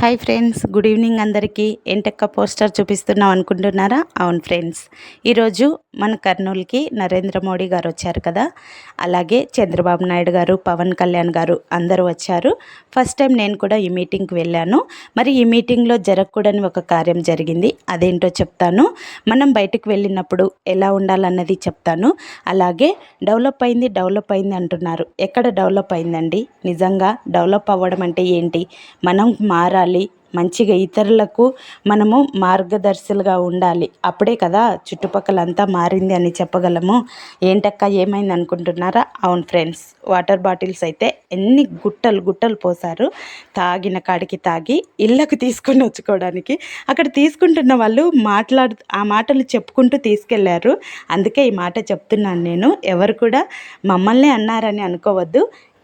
Hi friends good evening అందరికీ. ఏంటక్క poster చూపిస్తున్నాం అనుకుంటున్నారా? అవును ఫ్రెండ్స్. ఈరోజు మన కర్నూలుకి నరేంద్ర మోడీ గారు వచ్చారు కదా. అలాగే చంద్రబాబు నాయుడు గారు పవన్ కళ్యాణ్ గారు అందరూ వచ్చారు. ఫస్ట్ టైం నేను కూడా ఈ మీటింగ్కి వెళ్ళాను. మరి ఈ మీటింగ్లో జరగకూడని ఒక కార్యం జరిగింది. అదేంటో చెప్తాను. మనం బయటకు వెళ్ళినప్పుడు ఎలా ఉండాలన్నది చెప్తాను. అలాగే డెవలప్ అయింది డెవలప్ అయింది అంటున్నారు. ఎక్కడ డెవలప్ అయిందండి? నిజంగా డెవలప్ అవ్వడం అంటే ఏంటి? మనం మారాలి. ఉండాలి. మంచిగా ఇతరులకు మనము మార్గదర్శులుగా ఉండాలి. అప్పుడే కదా చుట్టుపక్కల అంతా మారింది అని చెప్పగలము. ఏంటక్క ఏమైంది అనుకుంటున్నారా? అవును ఫ్రెండ్స్ వాటర్ బాటిల్స్ అయితే ఎన్ని గుట్టలు గుట్టలు పోసారు తాగిన కాడికి తాగి ఇళ్ళకు తీసుకొని వచ్చుకోవడానికి. అక్కడ తీసుకుంటున్న వాళ్ళు మాట్లాడు ఆ మాటలు చెప్పుకుంటూ తీసుకెళ్ళారు. అందుకే ఈ మాట చెప్తున్నాను నేను. ఎవరు కూడా మమ్మల్ని అన్నారని అనుకోవద్దు.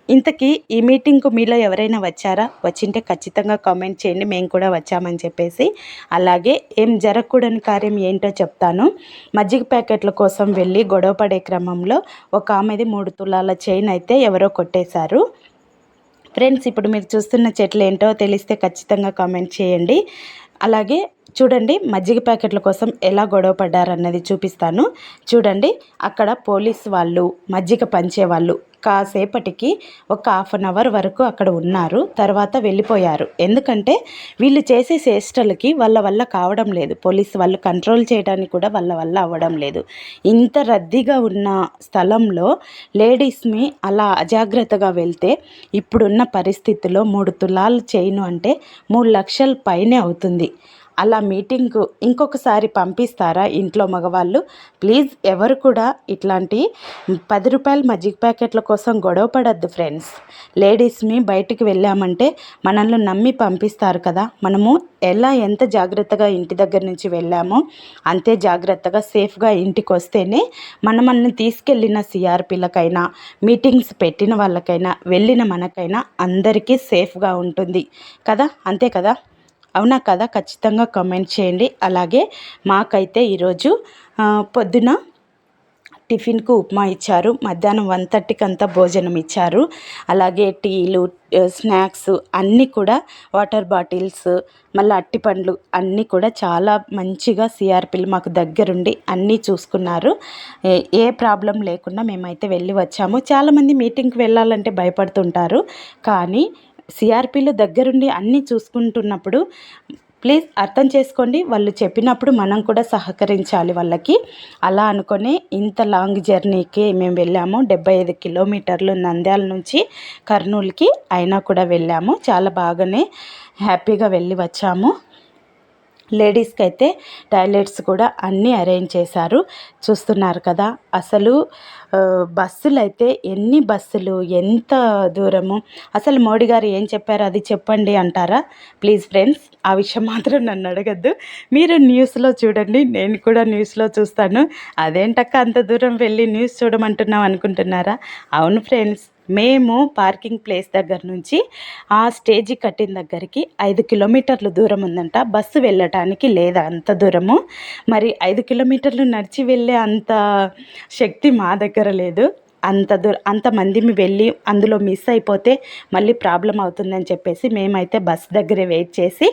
ఇంతకీ ఈ మీటింగ్కు మీలో ఎవరైనా వచ్చారా? వచ్చింటే ఖచ్చితంగా కామెంట్ చేయండి. మేము కూడా వచ్చామని చెప్పేసి. అలాగే ఏం జరగకూడని కార్యం ఏంటో చెప్తాను. మజ్జిగ ప్యాకెట్ల కోసం వెళ్ళి గొడవ పడే క్రమంలో ఒక ఆమెది మూడు తులాల చైన్ అయితే ఎవరో కొట్టేశారు. ఫ్రెండ్స్ ఇప్పుడు మీరు చూస్తున్న చెట్లు ఏంటో తెలిస్తే ఖచ్చితంగా కామెంట్ చేయండి. అలాగే చూడండి మజ్జిగ ప్యాకెట్ల కోసం ఎలా గొడవ పడ్డారన్నది చూపిస్తాను. చూడండి అక్కడ పోలీస్ వాళ్ళు మజ్జిగ పంచేవాళ్ళు కాసేపటికి ఒక హాఫ్ అన్ అవర్ వరకు అక్కడ ఉన్నారు. తర్వాత వెళ్ళిపోయారు. ఎందుకంటే వీళ్ళు చేసే చేష్టలకి వాళ్ళ వల్ల కావడం లేదు. పోలీస్ వాళ్ళు కంట్రోల్ చేయడానికి కూడా వాళ్ళ వల్ల అవ్వడం లేదు. ఇంత రద్దీగా ఉన్న స్థలంలో లేడీస్ని అలా అజాగ్రత్తగా వెళ్తే ఇప్పుడున్న పరిస్థితిలో మూడు తులాలు చేయను అంటే మూడు లక్షల పైనే అవుతుంది. అలా మీటింగ్కు ఇంకొకసారి పంపిస్తారా ఇంట్లో మగవాళ్ళు? ప్లీజ్ ఎవరు కూడా ఇట్లాంటి పది రూపాయల మజ్జిగ ప్యాకెట్ల కోసం గొడవ పడద్దు ఫ్రెండ్స్. లేడీస్ని బయటికి వెళ్ళామంటే మనల్ని నమ్మి పంపిస్తారు కదా. మనము ఎలా ఎంత జాగ్రత్తగా ఇంటి దగ్గర నుంచి వెళ్ళామో అంతే జాగ్రత్తగా సేఫ్గా ఇంటికి వస్తేనే మనమల్ని తీసుకెళ్ళిన సిఆర్పీలకైనా మీటింగ్స్ పెట్టిన వాళ్ళకైనా వెళ్ళిన మనకైనా అందరికీ సేఫ్గా ఉంటుంది. కదా? అంతే కదా? అవునా కదా? ఖచ్చితంగా కామెంట్ చేయండి. అలాగే మాకైతే ఈరోజు పొద్దున టిఫిన్కు ఉప్మా ఇచ్చారు. మధ్యాహ్నం వన్ థర్టీకి అంతా భోజనం ఇచ్చారు. అలాగే టీలు స్నాక్స్ అన్నీ కూడా వాటర్ బాటిల్స్ మళ్ళీ అట్టిపండ్లు అన్నీ కూడా చాలా మంచిగా సిఆర్పీలు మాకు దగ్గరుండి అన్నీ చూసుకున్నారు. ఏ ప్రాబ్లం లేకుండా మేమైతే వెళ్ళి వచ్చాము. చాలామంది మీటింగ్కి వెళ్ళాలంటే భయపడుతుంటారు. కానీ సిఆర్పీలు దగ్గరుండి అన్నీ చూసుకుంటున్నప్పుడు ప్లీజ్ అర్థం చేసుకోండి. వాళ్ళు చెప్పినప్పుడు మనం కూడా సహకరించాలి వాళ్ళకి. అలా అనుకొని ఇంత లాంగ్ జర్నీకి మేము వెళ్ళాము. డెబ్బై ఐదు కిలోమీటర్లు నంద్యాల నుంచి కర్నూలుకి అయినా కూడా వెళ్ళాము. చాలా బాగానే హ్యాపీగా వెళ్ళి వచ్చాము. లేడీస్కి అయితే టాయిలెట్స్ కూడా అన్నీ అరేంజ్ చేశారు. చూస్తున్నారు కదా అసలు బస్సులు అయితే ఎన్ని బస్సులు? ఎంత దూరము? అసలు మోడీ గారు ఏం చెప్పారు? అది చెప్పండి అంటారా? ప్లీజ్ ఫ్రెండ్స్ ఆ విషయం మాత్రం నన్ను అడగద్దు. మీరు న్యూస్లో చూడండి నేను కూడా న్యూస్లో చూస్తాను. అదేంటక్క అంత దూరం వెళ్ళి న్యూస్ చూడమంటున్నాం అనుకుంటున్నారా? అవును ఫ్రెండ్స్ మేము పార్కింగ్ ప్లేస్ దగ్గర నుంచి ఆ స్టేజీ కట్టిన దగ్గరికి ఐదు కిలోమీటర్లు దూరం ఉందంట. బస్సు వెళ్ళటానికి లేదా అంత దూరము? మరి ఐదు కిలోమీటర్లు నడిచి వెళ్ళే అంత శక్తి మా దగ్గర కుదరలేదు అంత దూర అంతమంది వెళ్ళి అందులో మిస్ అయిపోతే మళ్ళీ ప్రాబ్లం అవుతుందని చెప్పేసి మేమైతే బస్ దగ్గరే వెయిట్ చేసి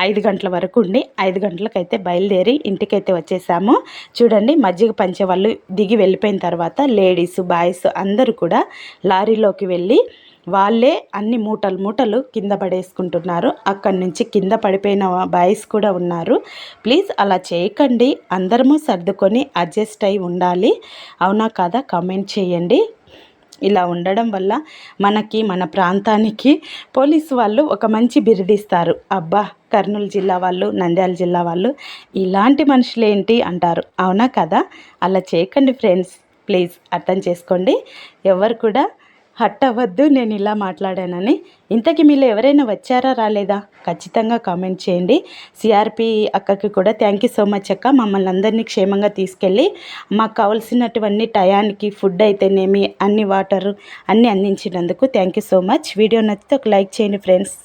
ఐదు గంటల వరకు ఉండి ఐదు గంటలకైతే బయలుదేరి ఇంటికైతే వచ్చేసాము. చూడండి మజ్జిగ పంచే వాళ్ళు దిగి వెళ్ళిపోయిన తర్వాత లేడీస్ బాయ్స్ అందరూ కూడా లారీలోకి వెళ్ళి వాళ్ళే అన్ని మూటలు మూటలు కింద పడేసుకుంటున్నారు. అక్కడి నుంచి కింద పడిపోయిన బాయ్స్ కూడా ఉన్నారు. ప్లీజ్ అలా చేయకండి. అందరము సర్దుకొని అడ్జస్ట్ అయి ఉండాలి. అవునా కాదా? కామెంట్ చేయండి. ఇలా ఉండడం వల్ల మనకి మన ప్రాంతానికి పోలీసు వాళ్ళు ఒక మంచి బిరుదిస్తారు అబ్బా! కర్నూలు జిల్లా వాళ్ళు నంద్యాల జిల్లా వాళ్ళు ఇలాంటి మనుషులేంటి అంటారు. అవునా కదా? అలా చేయకండి ఫ్రెండ్స్. ప్లీజ్ అర్థం చేసుకోండి. ఎవరు కూడా హట్ అవ్వద్దు నేను ఇలా మాట్లాడానని. ఇంతకీ మీలో ఎవరైనా వచ్చారా రాలేదా? ఖచ్చితంగా కామెంట్ చేయండి. సిఆర్పి అక్కకి కూడా థ్యాంక్ యూ సో మచ్ అక్క. మమ్మల్ని అందరినీ క్షేమంగా తీసుకెళ్ళి మాకు కావాల్సినటువంటి టయానికి ఫుడ్ అయితేనేమి అన్ని వాటర్ అన్నీ అందించినందుకు thank you so much video నచ్చితే ఒక లైక్ చేయండి ఫ్రెండ్స్